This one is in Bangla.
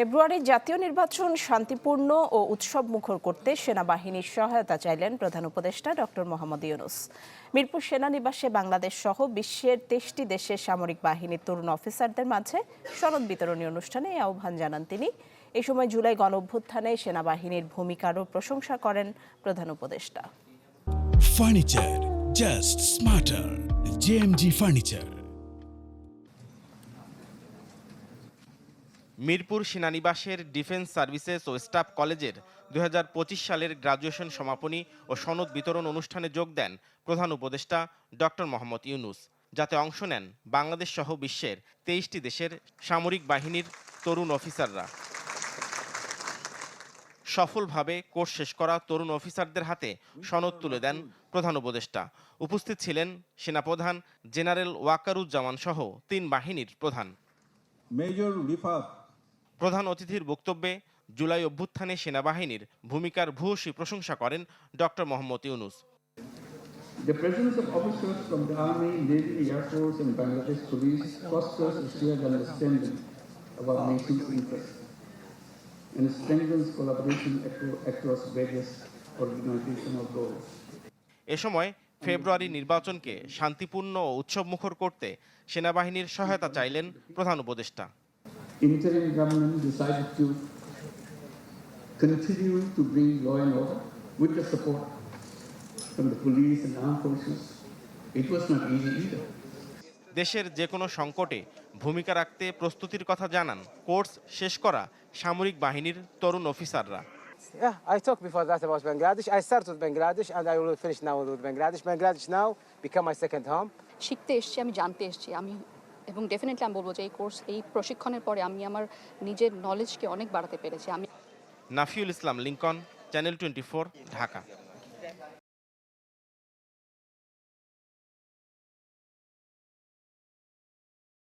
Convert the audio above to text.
ফেব্রুয়ারির জাতীয় নির্বাচন শান্তিপূর্ণ ও উৎসব মুখর করতে সেনাবাহিনীর সহায়তা চাইলেন প্রধান উপদেষ্টা ডক্টর মোহাম্মদ ইউনুস মিরপুর সেনানিবাসে বাংলাদেশ সহ বিশ্বের তেইশটি দেশের সামরিক বাহিনীর তরুণ অফিসারদের মাঝে সনদ বিতরণী অনুষ্ঠানে এই আহ্বান জানান তিনি এ সময় জুলাই গণ অভ্যুত্থানে সেনাবাহিনীর ভূমিকারও প্রশংসা করেন প্রধান উপদেষ্টা Furniture, just smarter. JMG Furniture. Mirpur সেনানিবাসের defence services ও স্টাফ কলেজের দু হাজার পঁচিশ সালের গ্রাজুয়েশন সমাপনী ও সনদ বিতরণ অনুষ্ঠানে যোগ দেন প্রধান উপদেষ্টা ডক্টর মোহাম্মদ ইউনুস, যাতে অংশ নেন বাংলাদেশ সহ বিশ্বের তেইশটি দেশের সামরিক বাহিনীর তরুণ অফিসাররা। সফলভাবে কোর্স শেষ করা তরুণ অফিসারদের হাতে সনদ তুলে দেন প্রধান উপদেষ্টা। উপস্থিত ছিলেন সেনাপ্রধান জেনারেল ওয়াকারুজ্জামান সহ তিন বাহিনীর প্রধান। Major Rifat প্রধান অতিথির বক্তব্যে জুলাই অভ্যুত্থানে সেনাবাহিনীর ভূমিকার ভূয়সী প্রশংসা করেন doctor Mohammad Yunus The presence of officers from the Army, Navy, Air Force, and Bangladesh Police fosters a shared understanding of our nation's interests and strengthens collaboration across various organizational goals. এ সময় ফেব্রুয়ারি নির্বাচনকে শান্তিপূর্ণ ও উৎসবমুখর করতে সেনাবাহিনীর সহায়তা চাইলেন প্রধান উপদেষ্টা Interim government decided to continue to bring law and order with the support from the police and armed forces. It was not easy either. দেশের যে কোনো সংকটে ভূমিকা রাখতে প্রস্তুতির কথা জানান কোর্স শেষ করা সামরিক বাহিনীর তরুণ অফিসাররা Yeah, I talked before that about Bangladesh. I started with Bangladesh and I will finish now with Bangladesh. Bangladesh now become my second home. শিখতে এসেছি আমি জানতে এসেছি আমি এবং ডেফিনেটলি আমি বলব যে এই কোর্স এই প্রশিক্ষণের পরে আমি আমার নিজের নলেজকে অনেক বাড়াতে পেরেছি। আমি Nafiul Islam, Lincoln channel twenty Dhaka.